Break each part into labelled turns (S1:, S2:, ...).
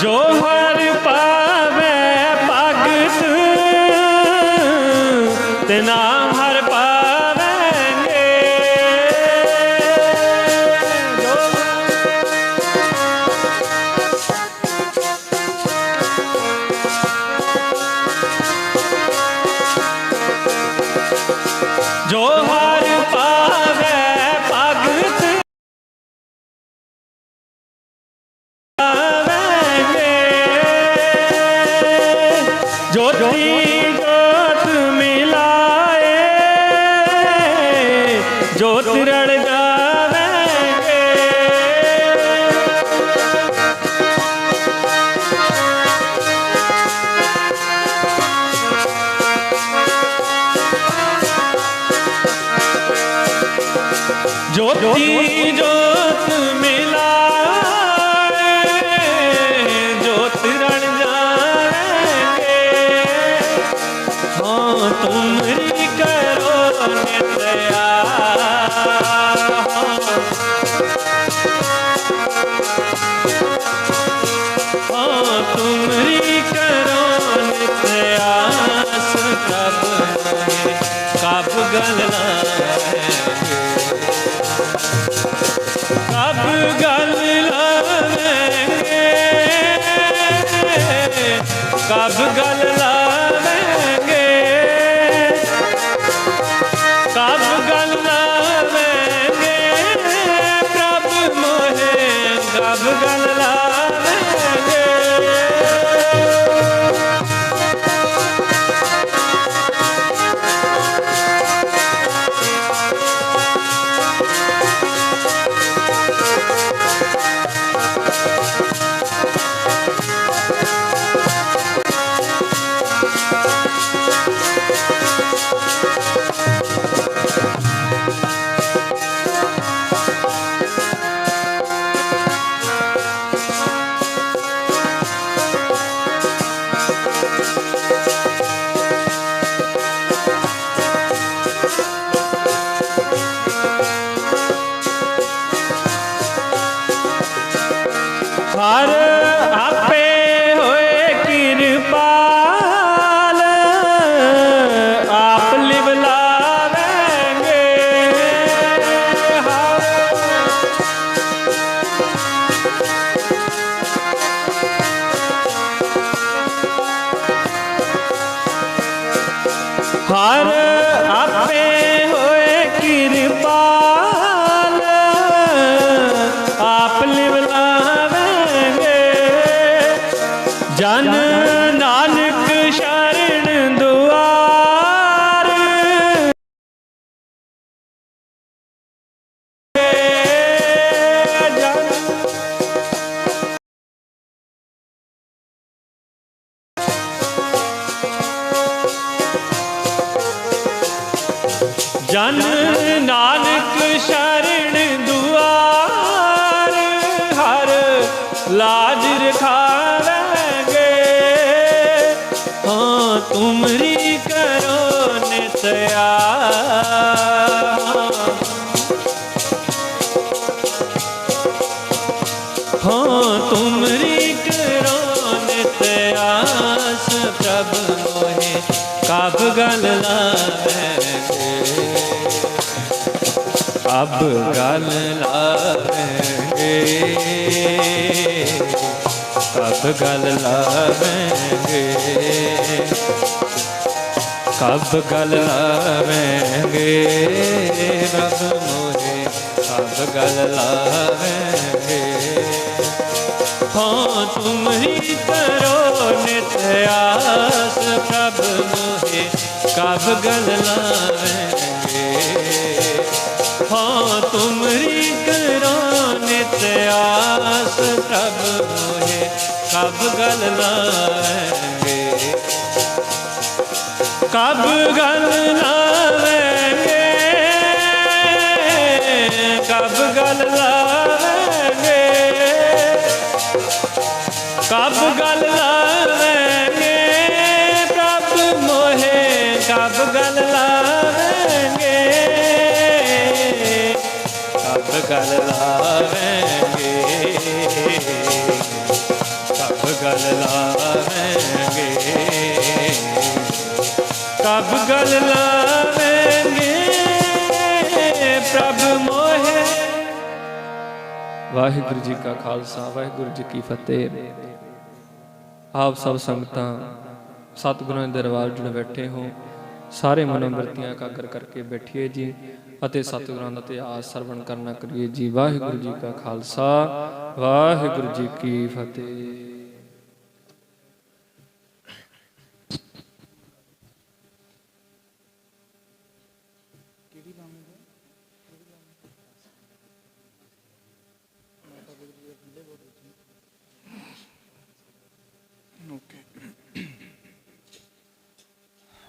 S1: ਜੋ Fucking ਕਬ ਗਲ ਜਨ ਨਾਨਕ ਸ਼ਰਨ ਦੁਆਰ। ਜਨ ਜਨ ਨਾਨਕ ਸ਼ਰਨ ਤੁਮਰੀ ਕਰੋ ਨਿਤਿਆ। ਹਾਂ ਤੁਮਰੀ ਕਰੋ ਨਿਤਿਆਸ ਪ੍ਰਭ ਮੋਹਿ ਕਬ ਗਲ ਲਾਵੇਂਗੇ ਕਬ ਗਲ ਲਾਵੇਂਗੇ ਕਬ ਗਲ ਲਾਵੇਂਗੇ ਕਬ ਗਲ ਲਾਵੇਂਗੇ, ਰੱਬ ਮੋਹੇ ਕਬ ਗਲ ਲਾਵੇਂਗੇ। ਹਾਂ ਤੁਮਰੀ ਕਰੋ ਨਿਤਿਆਸ ਪ੍ਰਭ ਮੋਹੇ ਕਬ ਗਲ ਲਾਵੇਂਗੇ। ਹਾਂ ਤੁਮਰੀ ਕਰੋ ਨਿਤਿਆਸ ਪ੍ਰਭ ਮੋਹੇ ਕਬ ਗਲ ਲਾਵੇਂਗੇ। ਕਬ ਗਲ ਲਾਵੇਂਗੇ ਕਬ ਗਲ ਲਾਵੇਂਗੇ। ਕਬ ਗਲ ਲਾਵੇਂਗੇ, ਪ੍ਰਭ ਮੋਹੇ ਕਬ ਗਲ ਲਾਵੇਂਗੇ। ਕਬ ਗਲ ਵਾਹਿਗੁਰੂ ਜੀ ਕਾ ਖਾਲਸਾ, ਵਾਹਿਗੁਰੂ ਜੀ ਕੀ ਫਤਿਹ। ਆਪ ਸਭ ਸੰਗਤਾਂ, ਸਤਿਗੁਰਾਂ ਦੇ ਦਰਬਾਰ ਜੁੜ ਬੈਠੇ ਹੋ। ਸਾਰੇ ਮਨੋਬਰਤੀਆਂ ਇਕਾਗਰ ਕਰਕੇ ਬੈਠੀਏ ਜੀ ਅਤੇ ਸਤਿਗੁਰਾਂ ਦਾ ਇਤਿਹਾਸ ਸਰਵਣ ਕਰਨਾ ਕਰੀਏ ਜੀ। ਵਾਹਿਗੁਰੂ ਜੀ ਕਾ ਖਾਲਸਾ, ਵਾਹਿਗੁਰੂ ਜੀ ਕੀ ਫਤਿਹ।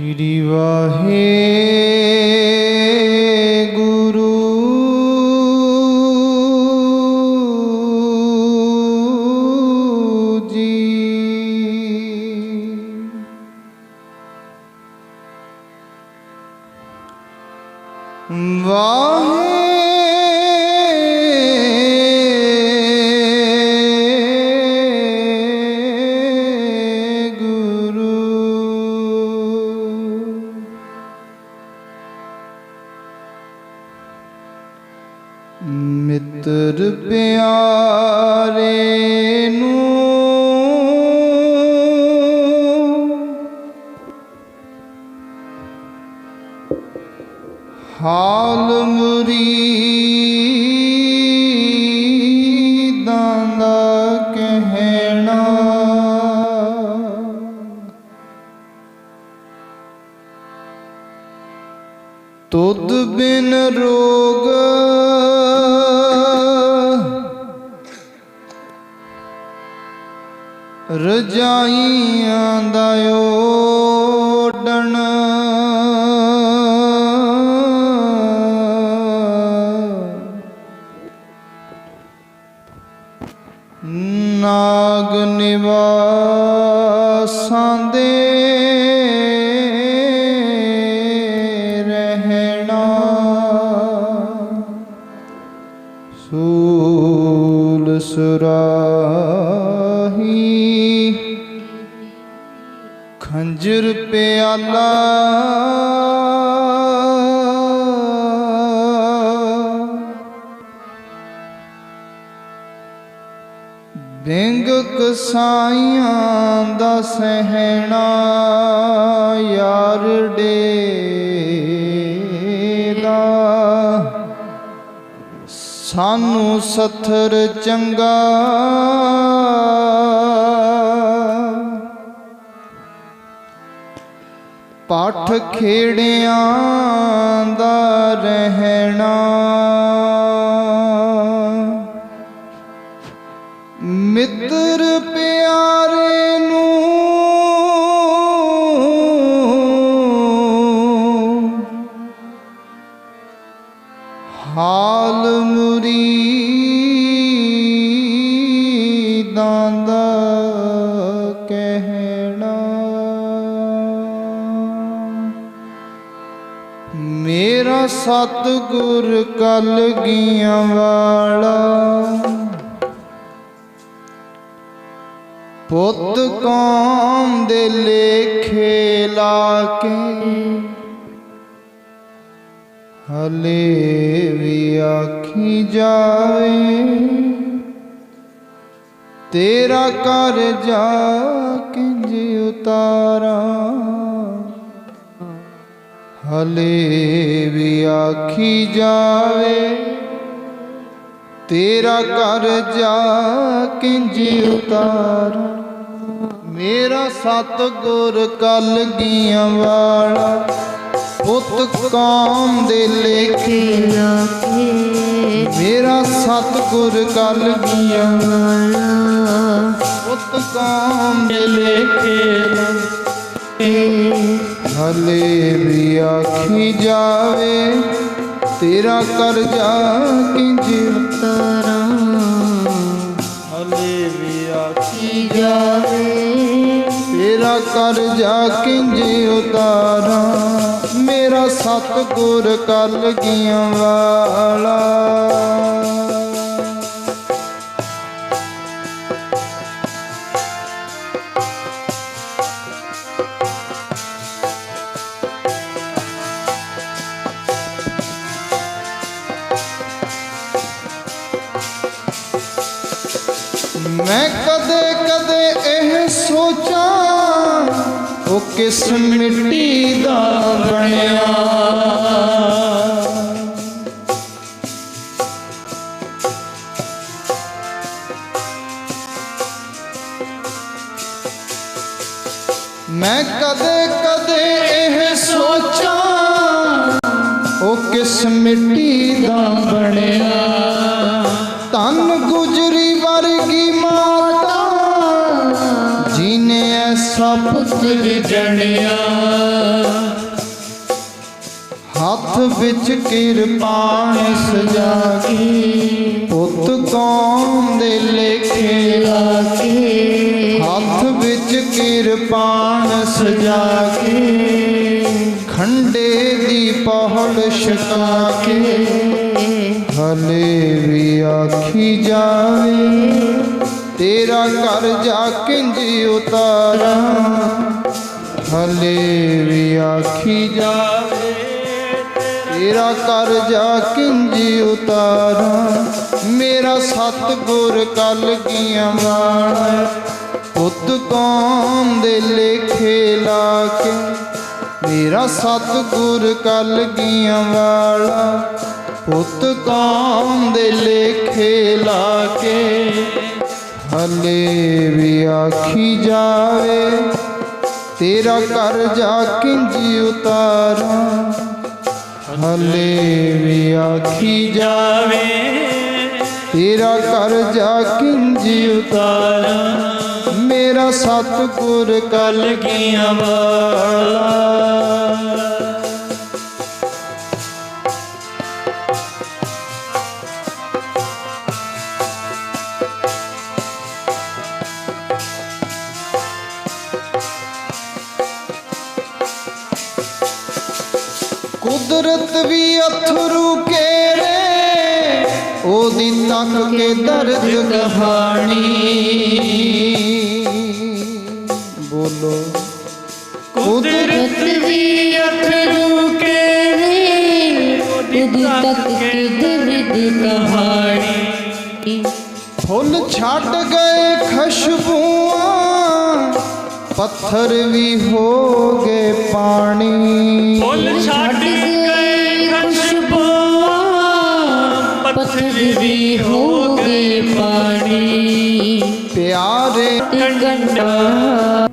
S2: ਸ਼੍ਰੀ ਵਾਹਿਗੁਰੂ। ਮਿੱਤਰ ਪਿਆਰੇ ਨੂੰ ਹਾਲ ਮੁਰੀਦਾਂ ਦਾ ਕਹਿਣਾ ਤੁਧ ਬਿਨ ਰੋਗ ਰਜਾਈਆਂ ਦਾ ਓਡਣ ਨਾਗ ਨਿਵਾਸਾਂ ਦੇ ਰਹਿਣਾ। ਸੂਲ ਸੁਰਾ ਖੰਜਰ ਪਿਆਲਾ ਬਿੰਗ ਕਸਾਈਆਂ ਦਾ ਸਹਿਣਾ ਯਾਰ ਡੇਲਾ ਸਾਨੂੰ ਸਥਰ ਚੰਗਾ ਪਾਠ ਖੇੜਿਆਂ ਦਾ ਰਹਿਣਾ। ਮਿੱਤਰ ਸਤਿਗੁਰ ਕਲ ਗੀਆਂ ਵਾਲਾ। ਪੁੱਤ ਕੌਮ ਦੇ ਲੇਖੇ ਲਾ ਕੇ। ਹਲੇ ਵੀ ਆਖੀ ਜਾਵੇ। ਤੇਰਾ ਕਰ ਜਾ ਕਿੰਜ ਉਤਾਰਾ। ਹਲੇ ਵੀ ਆਖੀ ਜਾਵੇ, ਤੇਰਾ ਕਰ ਜਾ ਕਿੰਜ ਉਤਾਰ। ਮੇਰਾ ਸਤਗੁਰ ਕਲ ਗੀਆਂ ਵਾਲਾ, ਪੁੱਤ ਕਾਮ ਦੇ ਲੇਖੇ
S3: ਖੇਲਾ ਕੇ।
S2: ਮੇਰਾ ਸਤਗੁਰ ਕਲ ਗੀਆਂ
S3: ਵਾਲਾ,
S2: ਪੁੱਤ ਕਾਮ ਦੇ ਲੇਖੇ ਹਲੇ ਵੀ ਆਖੀ ਜਾਵੇ, ਤੇਰਾ ਕਰਜ਼ਾ ਕਿੰਜ
S3: ਤਾਰਾ
S2: ਹਲੇ ਵੀ ਆਖੀ
S3: ਜਾਵੇ,
S2: ਤੇਰਾ ਕਰਜ਼ਾ ਕਿੰਜ ਉਤਾਰਾ? ਮੇਰਾ ਸਤਗੁਰ ਕਲ ਗੀਆਂ ਵਾਲਾ। ਕਿਸ ਮਿੱਟੀ ਦਾ ਬਣਿਆ? ਮੈਂ ਕਦੇ ਕਦੇ ਇਹ ਸੋਚਾਂ, ਉਹ ਕਿਸ ਮਿੱਟੀ ਦਾ ਬਣਿਆ? ਤਨ ਗੁਜਰੀ ਵਰਗੀ ਮਾਤਾ, ਜਿਨੇ ਐਸਾ ਪੁੱਤਰ ਜਣਿਆ ਹੱਥ ਵਿੱਚ ਕਿਰਪਾਨ ਸਜਾ ਕੇ ਪੁੱਤ ਕੌਮ ਦੇ ਲੇਖੇ
S3: ਲਾ
S2: ਹੱਥ ਵਿੱਚ ਕਿਰਪਾਨ ਸਜਾ ਕੇ ਖੰਡੇ ਦੀ ਪਹੜ ਛਕਾ ਕੇ ਹਲੇ ਵੀ ਆਖੀ ਜਾਵੇ, ਤੇਰਾ ਘਰ ਜਾ ਕਿੰਜ ਉਤਾਰਾ। ਹਲੇ ਵੀ ਆਖੀ ਜਾਵੇ ਤੇਰਾ ਕਰਜ਼ਾ ਕਿੰਜੀ ਕਿੰਜ ਉਤਾਰਾ? ਮੇਰਾ ਸਤਗੁਰ ਕਲ ਗੀਆਂ ਵਾਲਾ ਪੁੱਤ ਕੌਮ ਦੇ ਲੇਖੇ ਲਾ ਕੇ ਮੇਰਾ ਸਤਗੁਰ ਕਲ ਗੀਆਂ ਵਾਲਾ। ਪੁੱਤ ਕੌਮ ਦੇ ਲੇਖੇ ਲਾ ਕੇ ਹਲੇ ਵੀ ਆਖੀ ਜਾਵੇ। ਤੇਰਾ ਕਰ ਜਾ ਕਿੰਜ ਉਤਾਰਾ? ਹਲੇ ਵੀ ਆਖੀ ਜਾਵੇ। ਤੇਰਾ ਕਰ ਜਾ ਕਿੰਜ ਉਤਾਰਾ? ਮੇਰਾ ਸਤਗੁਰ ਕਲ ਗੀਆਂ ਵਾਲਾ। ਕੁਦਰਤ ਵੀ ਅਥਰੂ ਕੇਰੇ ਉਹਦੀ ਤੱਕ ਕੇ ਦਰਦ ਕਹਾਣੀ। ਬੋਲੋ ਕੁਦਰਤ
S3: ਰਤ ਵੀ ਅਥਰੂ ਕੇ ਵੇ ਉਹਦੀ ਤੱਕ ਕੇ ਦਰਦ ਕਹਾਣੀ।
S2: ਫੁੱਲ ਛੱਡ ਗਏ ਖੁਸ਼ਬੂਆਂ ਪੱਥਰ ਵੀ ਹੋ ਗਏ ਪਾਣੀ।
S4: ਫੁੱਲ ਛੱਡ
S3: ਵੀ ਹੋ ਗਏ ਪਾਣੀ।
S2: ਪਿਆਰੇ
S3: ਗੰਡਾ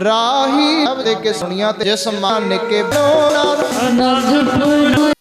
S2: ਰਾਹੀ ਅਬ ਦੇ ਕੇ ਸੁਣੀਆਂ ਤੇ ਜਿਸ ਮਾਨ ਕੇ ਬਣਾਉਣਾ
S3: ਨਗ ਪੁਰ